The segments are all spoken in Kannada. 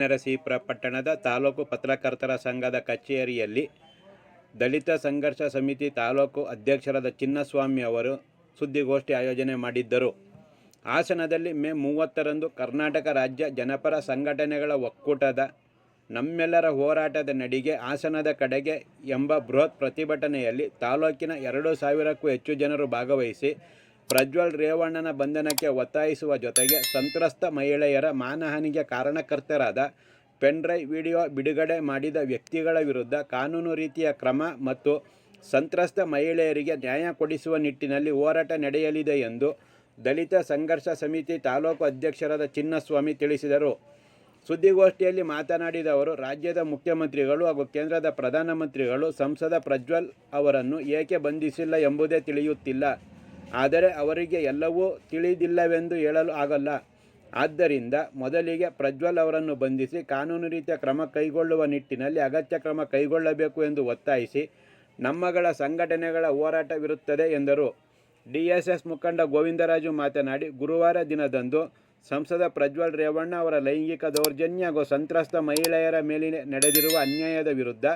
ನರಸೀಪುರ ಪಟ್ಟಣದ ತಾಲೂಕು ಪತ್ರಕರ್ತರ ಸಂಘದ ಕಚೇರಿಯಲ್ಲಿ ದಲಿತ ಸಂಘರ್ಷ ಸಮಿತಿ ತಾಲೂಕು ಅಧ್ಯಕ್ಷರಾದ ಚಿನ್ನಸ್ವಾಮಿ ಅವರು ಸುದ್ದಿಗೋಷ್ಠಿ ಆಯೋಜನೆ ಮಾಡಿದ್ದರು. ಹಾಸನದಲ್ಲಿ ಮೇ ಮೂವತ್ತರಂದು ಕರ್ನಾಟಕ ರಾಜ್ಯ ಜನಪರ ಸಂಘಟನೆಗಳ ಒಕ್ಕೂಟದ ನಮ್ಮೆಲ್ಲರ ಹೋರಾಟದ ನಡಿಗೆ ಹಾಸನದ ಕಡೆಗೆ ಎಂಬ ಬೃಹತ್ ಪ್ರತಿಭಟನೆಯಲ್ಲಿ ತಾಲೂಕಿನ ಎರಡು ಸಾವಿರಕ್ಕೂ ಹೆಚ್ಚು ಜನರು ಭಾಗವಹಿಸಿ ಪ್ರಜ್ವಲ್ ರೇವಣ್ಣನ ಬಂಧನಕ್ಕೆ ಒತ್ತಾಯಿಸುವ ಜೊತೆಗೆ ಸಂತ್ರಸ್ತ ಮಹಿಳೆಯರ ಮಾನಹಾನಿಗೆ ಕಾರಣಕರ್ತರಾದ ಪೆನ್ಡ್ರೈವ್ ವಿಡಿಯೋ ಬಿಡುಗಡೆ ಮಾಡಿದ ವ್ಯಕ್ತಿಗಳ ವಿರುದ್ಧ ಕಾನೂನು ರೀತಿಯ ಕ್ರಮ ಮತ್ತು ಸಂತ್ರಸ್ತ ಮಹಿಳೆಯರಿಗೆ ನ್ಯಾಯ ಕೊಡಿಸುವ ನಿಟ್ಟಿನಲ್ಲಿ ಹೋರಾಟ ನಡೆಯಲಿದೆ ಎಂದು ದಲಿತ ಸಂಘರ್ಷ ಸಮಿತಿ ತಾಲೂಕು ಅಧ್ಯಕ್ಷರಾದ ಚಿನ್ನಸ್ವಾಮಿ ತಿಳಿಸಿದರು. ಸುದ್ದಿಗೋಷ್ಠಿಯಲ್ಲಿ ಮಾತನಾಡಿದ ಅವರು, ರಾಜ್ಯದ ಮುಖ್ಯಮಂತ್ರಿಗಳು ಹಾಗೂ ಕೇಂದ್ರದ ಪ್ರಧಾನಮಂತ್ರಿಗಳು ಸಂಸದ ಪ್ರಜ್ವಲ್ ಅವರನ್ನು ಏಕೆ ಬಂಧಿಸಿಲ್ಲ ಎಂಬುದೇ ತಿಳಿಯುತ್ತಿಲ್ಲ. ಆದರೆ ಅವರಿಗೆ ಎಲ್ಲವೂ ತಿಳಿದಿಲ್ಲವೆಂದು ಹೇಳಲು ಆಗಲ್ಲ. ಆದ್ದರಿಂದ ಮೊದಲಿಗೆ ಪ್ರಜ್ವಲ್ ಅವರನ್ನು ಬಂಧಿಸಿ ಕಾನೂನು ರೀತಿಯ ಕ್ರಮ ಕೈಗೊಳ್ಳುವ ನಿಟ್ಟಿನಲ್ಲಿ ಅಗತ್ಯ ಕ್ರಮ ಕೈಗೊಳ್ಳಬೇಕು ಎಂದು ಒತ್ತಾಯಿಸಿ ನಮ್ಮಗಳ ಸಂಘಟನೆಗಳ ಹೋರಾಟವಿರುತ್ತದೆ ಎಂದರು. ಡಿಎಸ್ಎಸ್ ಮುಖಂಡ ಗೋವಿಂದರಾಜು ಮಾತನಾಡಿ, ಗುರುವಾರ ದಿನದಂದು ಸಂಸದ ಪ್ರಜ್ವಲ್ ರೇವಣ್ಣ ಅವರ ಲೈಂಗಿಕ ದೌರ್ಜನ್ಯ ಹಾಗೂ ಸಂತ್ರಸ್ತ ಮಹಿಳೆಯರ ಮೇಲಿನ ನಡೆದಿರುವ ಅನ್ಯಾಯದ ವಿರುದ್ಧ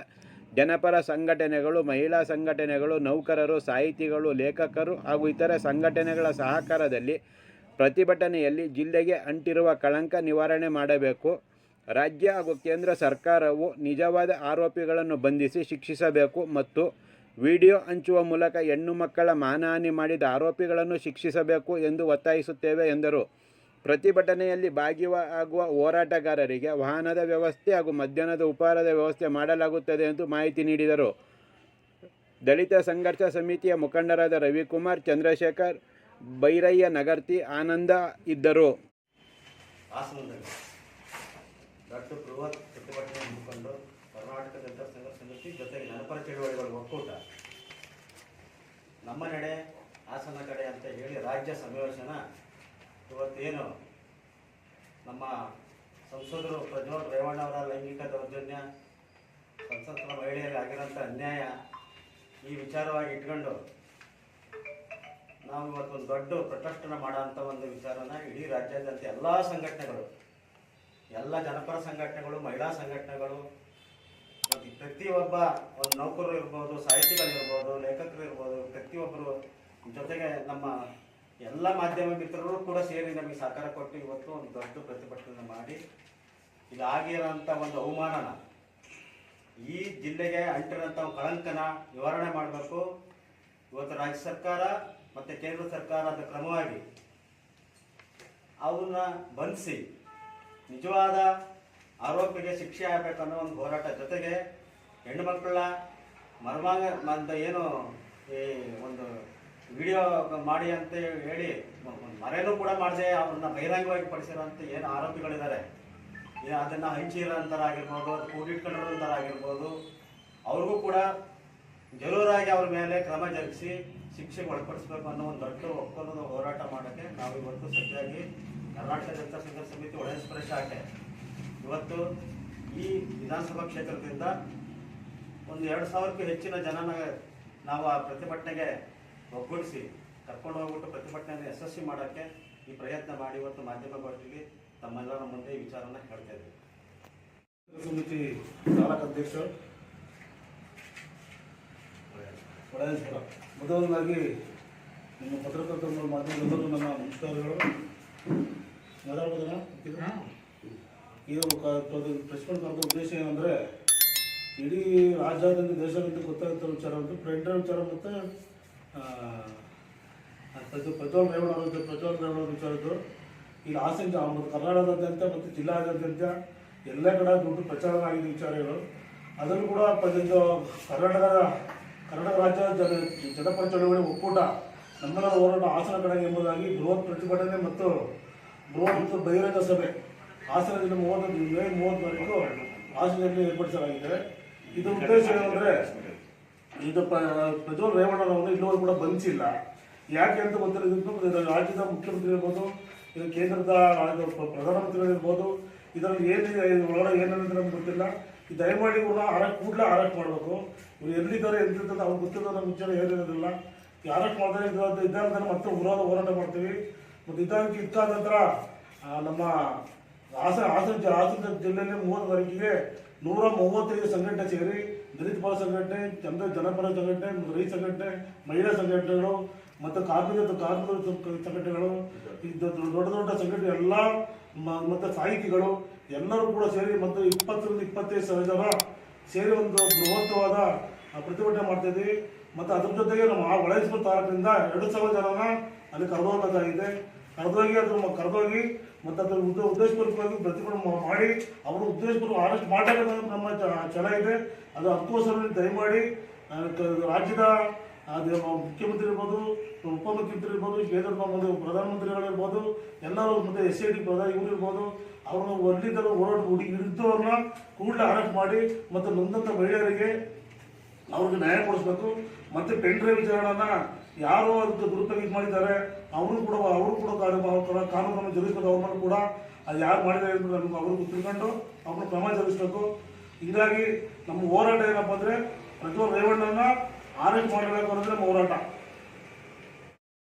ಜನಪರ ಸಂಘಟನೆಗಳು, ಮಹಿಳಾ ಸಂಘಟನೆಗಳು, ನೌಕರರು, ಸಾಹಿತಿಗಳು, ಲೇಖಕರು ಹಾಗೂ ಇತರೆ ಸಂಘಟನೆಗಳ ಸಹಕಾರದಲ್ಲಿ ಪ್ರತಿಭಟನೆಯಲ್ಲಿ ಜಿಲ್ಲೆಗೆ ಅಂಟಿರುವ ಕಳಂಕ ನಿವಾರಣೆ ಮಾಡಬೇಕು. ರಾಜ್ಯ ಹಾಗೂ ಕೇಂದ್ರ ಸರ್ಕಾರವು ನಿಜವಾದ ಆರೋಪಿಗಳನ್ನು ಬಂಧಿಸಿ ಶಿಕ್ಷಿಸಬೇಕು ಮತ್ತು ವಿಡಿಯೋ ಹಂಚುವ ಮೂಲಕ ಹೆಣ್ಣು ಮಕ್ಕಳ ಮಾನಹಾನಿ ಮಾಡಿದ ಆರೋಪಿಗಳನ್ನು ಶಿಕ್ಷಿಸಬೇಕು ಎಂದು ಒತ್ತಾಯಿಸುತ್ತೇವೆ ಎಂದರು. ಪ್ರತಿಭಟನೆಯಲ್ಲಿ ಭಾಗಿಯಾಗುವ ಹೋರಾಟಗಾರರಿಗೆ ವಾಹನದ ವ್ಯವಸ್ಥೆ ಹಾಗೂ ಮಧ್ಯಾಹ್ನದ ಉಪಹಾರದ ವ್ಯವಸ್ಥೆ ಮಾಡಲಾಗುತ್ತದೆ ಎಂದು ಮಾಹಿತಿ ನೀಡಿದರು. ದಲಿತ ಸಂಘರ್ಷ ಸಮಿತಿಯ ಮುಖಂಡರಾದ ರವಿಕುಮಾರ್, ಚಂದ್ರಶೇಖರ್ ಬೈರಯ್ಯ ನಗರ್ತಿ, ಆನಂದ ಇದ್ದರು. ದೊಡ್ಡ ಬೃಹತ್ ಪ್ರತಿಭಟನೆ ಹಮ್ಮಿಕೊಂಡು ಕರ್ನಾಟಕ ದಲಿತ ಸಂಘ ಸಮಿತಿ ಜೊತೆಗೆ ಜನಪರ ಚಳುವಳಿಗಳ ಒಕ್ಕೂಟ, ನಮ್ಮ ನಡೆ ಹಾಸನ ಕಡೆ ಅಂತ ಹೇಳಿ ರಾಜ್ಯ ಸಮಾವೇಶನ ಇವತ್ತೇನು ನಮ್ಮ ಸಂಸದರು ಪ್ರಜ್ವಲ್ ರೇವಣ್ಣ ಅವರ ಲೈಂಗಿಕ ದೌರ್ಜನ್ಯ ಸಂಸತ್ತರ ಮಹಿಳೆಯರಿಗೆ ಆಗಿರೋಂಥ ಅನ್ಯಾಯ, ಈ ವಿಚಾರವಾಗಿ ಇಟ್ಕೊಂಡು ನಾವು ಇವತ್ತೊಂದು ದೊಡ್ಡ ಪ್ರೊಟೆಸ್ಟನ್ನು ಮಾಡೋಂಥ ಒಂದು ವಿಚಾರನ ಇಡೀ ರಾಜ್ಯಾದ್ಯಂತ ಎಲ್ಲ ಸಂಘಟನೆಗಳು, ಎಲ್ಲ ಜನಪರ ಸಂಘಟನೆಗಳು, ಮಹಿಳಾ ಸಂಘಟನೆಗಳು ಮತ್ತು ಪ್ರತಿಯೊಬ್ಬ ಒಂದು ನೌಕರರು ಇರ್ಬೋದು ಸಾಹಿತಿಗಳಿರ್ಬೋದು ಲೇಖಕರು ಇರ್ಬೋದು, ಪ್ರತಿಯೊಬ್ಬರು ಜೊತೆಗೆ ನಮ್ಮ ಎಲ್ಲ ಮಾಧ್ಯಮ ಮಿತ್ರರು ಕೂಡ ಸೇರಿ ನಮಗೆ ಸಹಕಾರ ಕೊಟ್ಟು ಇವತ್ತು ಒಂದು ದೊಡ್ಡ ಪ್ರತಿಭಟನೆ ಮಾಡಿ. ಇದಾಗಿರೋಂಥ ಒಂದು ಅವಮಾನನ. ಈ ಜಿಲ್ಲೆಗೆ ಅಂಟಿರೋಂಥ ಕಳಂಕನ ನಿವಾರಣೆ ಮಾಡಬೇಕು. ಇವತ್ತು ರಾಜ್ಯ ಸರ್ಕಾರ ಮತ್ತು ಕೇಂದ್ರ ಸರ್ಕಾರದ ಕ್ರಮವಾಗಿ ಅವನ್ನ ಬಂಧಿಸಿ ನಿಜವಾದ ಆರೋಪಿಗೆ ಶಿಕ್ಷೆ ಆಗಬೇಕು ಅನ್ನೋ ಒಂದು ಹೋರಾಟ ಜೊತೆಗೆ ಹೆಣ್ಣು ಮಕ್ಕಳ ಮರ್ಮಾಂಗ ಏನು ಈ ಒಂದು ವಿಡಿಯೋ ಮಾಡಿ ಅಂತ ಹೇಳಿ ಮರೆಯೂ ಕೂಡ ಮಾಡದೆ ಅವ್ರನ್ನ ಬಹಿರಂಗವಾಗಿ ಪಡಿಸಿರೋಂಥ ಏನು ಆರೋಪಿಗಳಿದ್ದಾರೆ. ಅದನ್ನ ಹಂಚಿರೋಂಥರಾಗಿರ್ಬೋದು ಅದು ಕೂಡಿಟ್ಕೊಂಡಿರೋಂಥರಾಗಿರ್ಬೋದು ಅವ್ರಿಗೂ ಕೂಡ ಜರೂರಾಗಿ ಅವ್ರ ಮೇಲೆ ಕ್ರಮ ಜರುಗಿಸಿ ಶಿಕ್ಷೆಗೆ ಒಳಪಡಿಸ್ಬೇಕು ಅನ್ನೋ ಒಂದು ದೊಡ್ಡ ಒಪ್ಪಂದದ ಹೋರಾಟ ಮಾಡೋಕ್ಕೆ ನಾವು ಇವತ್ತು ಸಜ್ಜಾಗಿ ಕರ್ನಾಟಕ ಜನತಾ ಸಂಘರ್ಷ ಸಮಿತಿ ಒಳಸ್ಪರ ಶಾಖೆ ಇವತ್ತು ಈ ವಿಧಾನಸಭಾ ಕ್ಷೇತ್ರದಿಂದ ಒಂದು ಎರಡು ಸಾವಿರಕ್ಕೂ ಹೆಚ್ಚಿನ ಜನನ ನಾವು ಆ ಪ್ರತಿಭಟನೆಗೆ ಒಗ್ಗೂಡಿಸಿ ಕರ್ಕೊಂಡು ಹೋಗ್ಬಿಟ್ಟು ಪ್ರತಿಭಟನೆಯನ್ನು ಯಶಸ್ವಿ ಮಾಡೋಕ್ಕೆ ಈ ಪ್ರಯತ್ನ ಮಾಡಿ ಇವತ್ತು ಮಾಧ್ಯಮ ಭಾಷೆಯಲ್ಲಿ ತಮ್ಮೆಲ್ಲರ ಮುಂದೆ ಈ ವಿಚಾರನ ಹೇಳ್ತಾ ಇದ್ದೀವಿ ಸಮಿತಿ ತಾಲೂಕು ಅಧ್ಯಕ್ಷ ಮೊದಲನೇದಾಗಿ ಮೊದಲನಾಗಿ ನಿಮ್ಮ ಪತ್ರಕರ್ತರ ಮಾಧ್ಯಮದಲ್ಲೂ ನನ್ನ ನಮಸ್ಕಾರಗಳು. ಇದು ಪ್ರೆಸ್ ಮೀಟ್ ಮಾಡಿದ ಉದ್ದೇಶ ಏನಂದರೆ ಇಡೀ ರಾಜ್ಯಾದ್ಯಂತ ದೇಶಾದ್ಯಂತ ಗೊತ್ತಾಗುತ್ತೆ ವಿಚಾರ ಅಂತ ಪ್ರಿಂಟರ್ ವಿಚಾರ ಮತ್ತು ಪ್ರಜ್ವಲ್ ಪ್ರಜ್ವಲ್ ರೇವಣ್ಣ ಅವರದ್ದು, ಪ್ರಜ್ವಲ್ ಅವ್ರ ವಿಚಾರದ್ದು. ಇಲ್ಲಿ ಹಾಸನ ಮತ್ತು ಕರ್ನಾಟಕದಾದ್ಯಂತ ಮತ್ತು ಜಿಲ್ಲಾದ್ಯಂತ ಎಲ್ಲ ಕಡೆ ದೊಡ್ಡ ಪ್ರಚಾರ ಆಗಿದೆ ವಿಚಾರಗಳು. ಅದನ್ನು ಕೂಡ ಇದು ಕರ್ನಾಟಕದ, ಕರ್ನಾಟಕ ರಾಜ್ಯ ಜನ, ಜನಪರ ಚಳವಳಿ ಒಕ್ಕೂಟ ನಮ್ಮೆಲ್ಲರ ಹೋರಾಟ ಹಾಸನ ಕಡೆ ಎಂಬುದಾಗಿ ಬೃಹತ್ ಪ್ರತಿಭಟನೆ ಮತ್ತು ಬೃಹತ್ ಬಹಿರಂಗ ಸಭೆ ಹಾಸನದಿಂದ ಮೂವತ್ತು, ಮೇ ಮೂವತ್ತು ತಾರೀಕು ಹಾಸನದಲ್ಲಿ ಏರ್ಪಡಿಸಲಾಗಿದೆ. ಇದು ಉದ್ದೇಶ ಏನಂದರೆ ಇದು ಪ್ರಜ್ವಲ್ ರೇವಣ್ಣನವರು ಇಲ್ಲಿವರೆಗೂ ಕೂಡ ಬಂಧಿಸಿಲ್ಲ ಯಾಕೆ ಅಂತ ಗೊತ್ತಿರೋದು ರಾಜ್ಯದ ಮುಖ್ಯಮಂತ್ರಿ ಇರ್ಬೋದು, ಇದು ಕೇಂದ್ರದ ಪ್ರಧಾನಮಂತ್ರಿ ಇರ್ಬೋದು, ಇದರಲ್ಲಿ ಏನಿದೆ ಇದ್ರ ಒಳಗಡೆ ಏನಂದ್ರೆ ನಮ್ಗೆ ಗೊತ್ತಿಲ್ಲ. ಈ ದಯಮಾಡಿ ಕೂಡ ಅರೆಸ್ಟ್ ಕೂಡಲೇ ಅರೆಸ್ಟ್ ಮಾಡಬೇಕು. ಇವ್ರು ಎಲ್ಲಿದ್ದಾರೆ ಎಲ್ಲಿರ್ತಾರೆ ಅವ್ರು ಗೊತ್ತಿರೋ ನಮ್ಮ ವಿಚಾರ ಏನಿರೋದಿಲ್ಲ. ಈ ಮಾಡಿದ್ರೆ ಇದು ಇದ್ದಾದ ಮತ್ತೆ ಉಗ್ರವಾದ ಹೋರಾಟ ಮಾಡ್ತೀವಿ. ಮತ್ತು ಇದ್ದಾಗಿ ಇದ್ದಾದ ನಂತರ ನಮ್ಮ ಹಾಸನ ಹಾಸನ ಹಾಸನ ಜಿಲ್ಲೆಯಲ್ಲಿ ಮೂವತ್ತು ತಾರೀಕಿಗೆ ನೂರ ಮೂವತ್ತೈದು ಸಂಘಟನೆ ಸೇರಿ, ದಲಿತ ಪರ ಸಂಘಟನೆ ಚಂದ್ರ ಜನಪರ ಸಂಘಟನೆ, ರೈತ ಸಂಘಟನೆ, ಮಹಿಳಾ ಸಂಘಟನೆಗಳು ಮತ್ತು ಕಾರ್ಮಿಕ ಕಾರ್ಮಿಕ ಸಂಘಟನೆಗಳು ದೊಡ್ಡ ದೊಡ್ಡ ಸಂಘಟನೆ ಎಲ್ಲ ಮತ್ತು ಸಾಹಿತಿಗಳು ಎಲ್ಲರೂ ಕೂಡ ಸೇರಿ ಮತ್ತು ಇಪ್ಪತ್ತರಿಂದ ಇಪ್ಪತ್ತೈದು ಸಾವಿರ ಜನ ಸೇರಿ ಒಂದು ಬೃಹತ್ವಾದ ಪ್ರತಿಭಟನೆ ಮಾಡ್ತಾ ಇದ್ದೀವಿ. ಮತ್ತು ಅದ್ರ ಜೊತೆಗೆ ನಮ್ಮ ಆ ತಾಲೂಕಿನಿಂದ ಎರಡು ಸಾವಿರ ಜನನ ಅಲ್ಲಿ ಕರೆದೋಗ್ಬೇಕಾಗಿದೆ ಕರೆದೋಗಿ ಅದು ಕರ್ದೋಗಿ ಮತ್ತು ಅದ್ರ ಉದ್ದ ಉದ್ದೇಶಪೂರ್ವಕವಾಗಿ ಪ್ರತಿಭಟನೆ ಮಾಡಿ ಅವರು ಉದ್ದೇಶಪೂರ್ವ ಅರೆಸ್ಟ್ ಮಾಡಬೇಕನ್ನೋದು ನಮ್ಮ ಚ- ಛಲ ಇದೆ. ಅದು ನೀವು ದಯಮಾಡಿ ರಾಜ್ಯದ ಅದು ಮುಖ್ಯಮಂತ್ರಿ ಇರ್ಬೋದು, ಉಪಮುಖ್ಯಮಂತ್ರಿ ಇರ್ಬೋದು, ಕೇಂದ್ರ ಒಂದು ಪ್ರಧಾನಮಂತ್ರಿಗಳಿರ್ಬೋದು, ಎಲ್ಲರೂ ಮತ್ತು ಎಸ್ ಐ ಡಿ ಪ್ರಧಾನ ಇವ್ರು ಇರ್ಬೋದು ಅವ್ರನ್ನ ಒಲ್ಲಿದ್ದರು ಹೋರಾಟ ಹುಡುಗಿ ಹಿಡಿದವ್ರನ್ನ ಕೂಡಲೇ ಅರೆಸ್ಟ್ ಮಾಡಿ ಮತ್ತು ನೊಂದಂಥ ಮಹಿಳೆಯರಿಗೆ ಅವ್ರಿಗೆ ನ್ಯಾಯ ಕೊಡಿಸ್ಬೇಕು. ಮತ್ತು ಪೆನ್ ಡ್ರೈವ್ ವಿಚಾರಣ ಯಾರು ಅದಕ್ಕೆ ದುರುಪಯೋಗ ಮಾಡಿದ್ದಾರೆ. ಅವರು ಕೂಡ ಅವರು ಕೂಡ ಕಾನೂನು ಕಾನೂನನ್ನು ಜರುಗಿಸ್ಬೇಕು ಅವ್ರನ್ನ ಕೂಡ ಅದು ಯಾರು ಮಾಡಿದ್ದಾರೆ ನಮ್ಗೆ ಅವ್ರಿಗೆ ತಿಳ್ಕೊಂಡು ಅವ್ರನ್ನ ಕ್ರಮ ಜರುಗಿಸ್ಬೇಕು. ಹೀಗಾಗಿ ನಮ್ಮ ಹೋರಾಟ ಏನಪ್ಪ ಅಂದರೆ, ಪ್ರಜ್ವಲ್ ರೇವಣ್ಣನ ಆರೆಂಜ್ ಮಾಡಬೇಕು ಅನ್ನೋದೇ ನಮ್ಮ ಹೋರಾಟ.